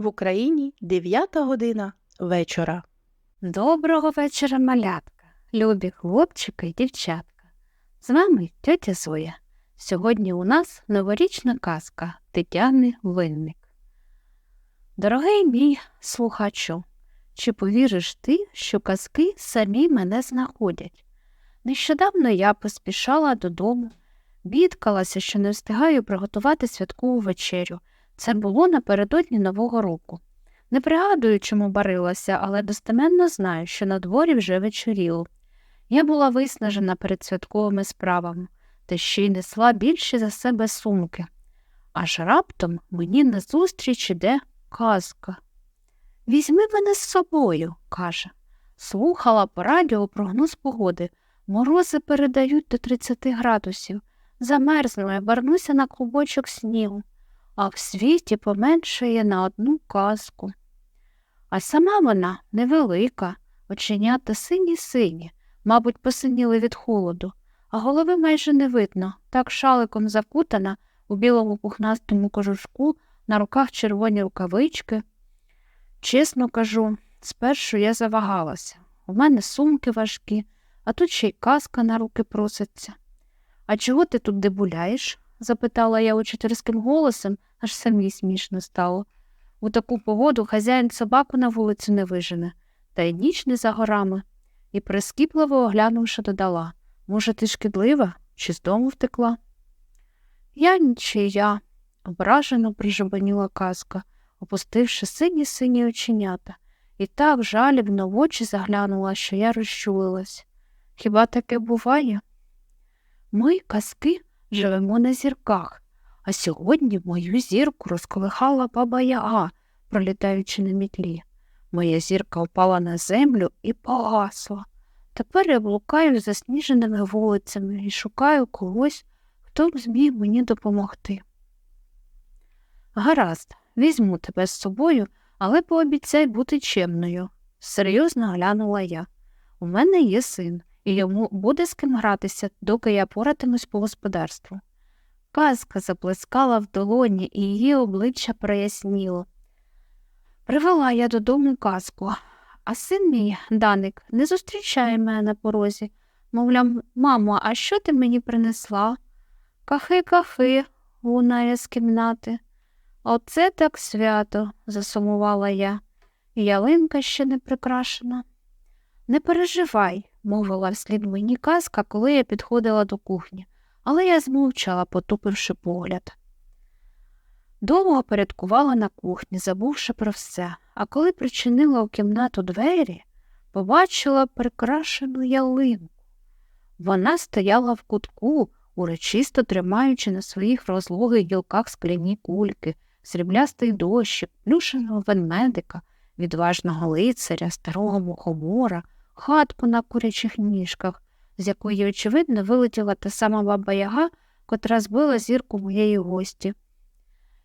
В Україні 9 година вечора. Доброго вечора, малятка, любі хлопчики і дівчатка. З вами тьотя Зоя. Сьогодні у нас новорічна казка Тетяни Винник. Дорогий мій слухачу, чи повіриш ти, що казки самі мене знаходять? Нещодавно я поспішала додому, бідкалася, що не встигаю приготувати святкову вечерю. Це було напередодні Нового року. Не пригадую, чому барилася, але достеменно знаю, що на дворі вже вечоріло. Я була виснажена перед святковими справами, та ще й несла більше за себе сумки. Аж раптом мені назустріч іде казка. Візьми мене з собою, каже. Слухала по радіо прогноз погоди. Морози передають до 30 градусів. Замерзну, я вернуся на клубочок снігу, а в світі поменшає на одну казку. А сама вона невелика, оченята сині сині, мабуть, посиніли від холоду, а голови майже не видно, так шаликом закутана у білому пухнастому кожушку, на руках червоні рукавички. Чесно кажу, спершу я завагалася. У мене сумки важкі, а тут ще й казка на руки проситься. А чого ти тут дебуляєш? Запитала я учительським голосом, аж самій смішно стало. У таку погоду хазяїн собаку на вулицю не вижене, та й ніч не за горами, і прискіпливо оглянувши, додала може, ти шкідлива чи з дому втекла? Я нічия, ображено прижебаніла казка, опустивши сині сині оченята, і так жалібно в очі заглянула, що я розчулилась. Хіба таке буває? Ми, казки, живемо на зірках, а сьогодні мою зірку розколихала баба Яга, пролітаючи на мітлі. Моя зірка впала на землю і погасла. Тепер я блукаю засніженими вулицями і шукаю когось, хто б зміг мені допомогти. Гаразд, візьму тебе з собою, але пообіцяй бути чемною, серйозно глянула я. У мене є син, і йому буде з ким гратися, доки я поратимусь по господарству. Казка заплескала в долоні, і її обличчя проясніло. Привела я додому казку, а син мій, Даник, не зустрічає мене на порозі. Мовляв, мамо, а що ти мені принесла? Кахи, кахи, лунає з кімнати. Оце так свято, засумувала я. Ялинка ще не прикрашена. Не переживай, мовила вслід мені казка, коли я підходила до кухні, але я змовчала, потупивши погляд. Довго порядкувала на кухні, забувши про все, а коли причинила у кімнату двері, побачила прикрашену ялинку. Вона стояла в кутку, урочисто тримаючи на своїх розлогих гілках скляні кульки, сріблястий дощик, плюшеного ведмедика, відважного лицаря, старого мухомора, хатку на курячих ніжках, з якої, очевидно, вилетіла та сама баба Яга, котра збила зірку моєї гості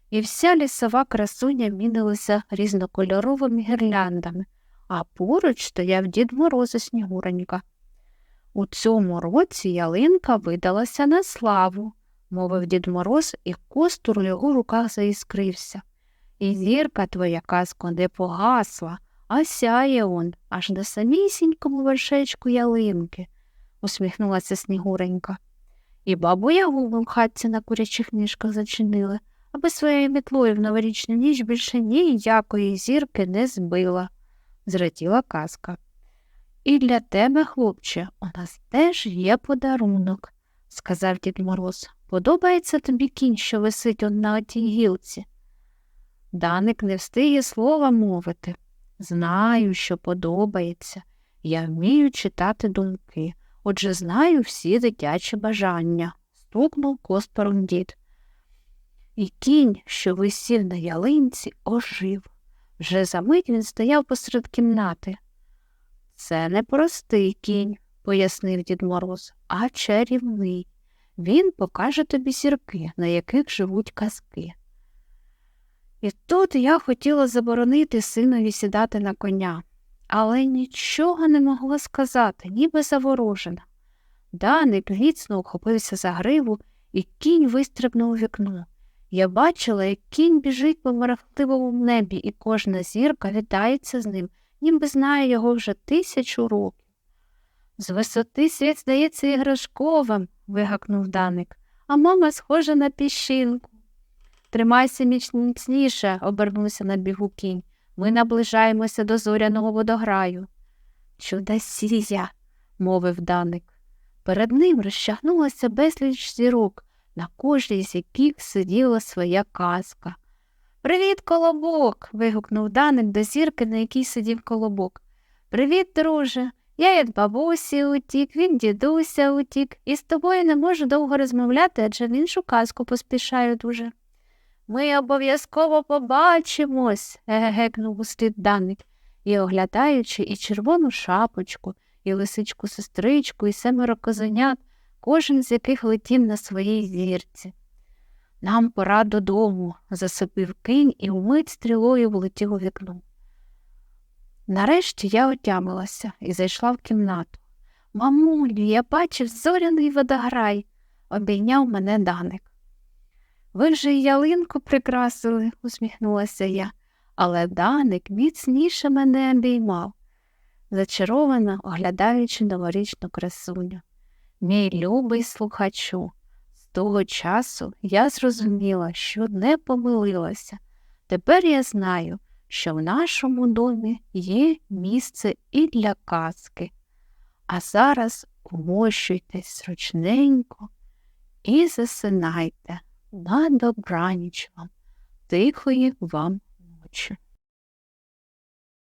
і вся лісова красуня мінилася різнокольоровими гірляндами, а поруч стояв дід Мороз і Снігуронька. У цьому році ялинка видалася на славу, мовив дід Мороз, і костур у його руках заіскрився. І зірка твоя казко не погасла, а сяє он аж на самісінькому вершечку ялинки, усміхнулася Снігуренька. І бабу ягу в хатці на курячих ніжках зачинили аби своєю мітлою в новорічну ніч більше ніякої зірки не збила, зраділа казка. І для тебе, хлопче, у нас теж є подарунок, сказав дід Мороз. Подобається тобі кінь, що висить он на отій гілці. Даник не встиє слова мовити. Знаю, що подобається. Я вмію читати думки, отже знаю всі дитячі бажання, стукнув коспором дід. І кінь, що висів на ялинці, ожив. Вже за мить він стояв посеред кімнати. Це не простий кінь, пояснив дід Мороз, а чарівний. Він покаже тобі зірки, на яких живуть казки. І тут я хотіла заборонити синові сідати на коня, але нічого не могла сказати, ніби заворожена. Даник міцно ухопився за гриву, і кінь вистрибнув у вікно. Я бачила, як кінь біжить по мерехтливому небі, і кожна зірка вітається з ним, ніби знає його вже тисячу років. З висоти світ здається іграшковим, вигукнув Даник, а мама схожа на піщинку. Тримайся міцніше, обернувся на бігу кінь. Ми наближаємося до зоряного водограю. Чудосія, мовив Даник. Перед ним розчахнулося безліч зірок, на кожній з яких сиділа своя казка. Привіт, колобок. вигукнув Даник до зірки, на якій сидів колобок. Привіт, друже. Я від бабусі утік, від дідуся утік, і з тобою не можу довго розмовляти, адже в іншу казку поспішаю дуже. Ми обов'язково побачимось, гекнув услід Даник, і, оглядаючи і червону шапочку, і лисичку сестричку, і семеро козенят, кожен з яких летів на своїй зірці. Нам пора додому, засипив кінь і вмить стрілою влетів у вікно. Нарешті я отямилася і зайшла в кімнату. Мамулю, я бачив зоряний водограй, обійняв мене Даник. Ви вже й ялинку прикрасили, усміхнулася я, але Даник міцніше мене обіймав, зачаровано оглядаючи новорічну красуню. Мій любий слухачу, з того часу я зрозуміла, що не помилилася. Тепер я знаю, що в нашому домі є місце і для казки. А зараз умощуйтесь зручненько і засинайте. На добраніч вам, тихої вам ночі.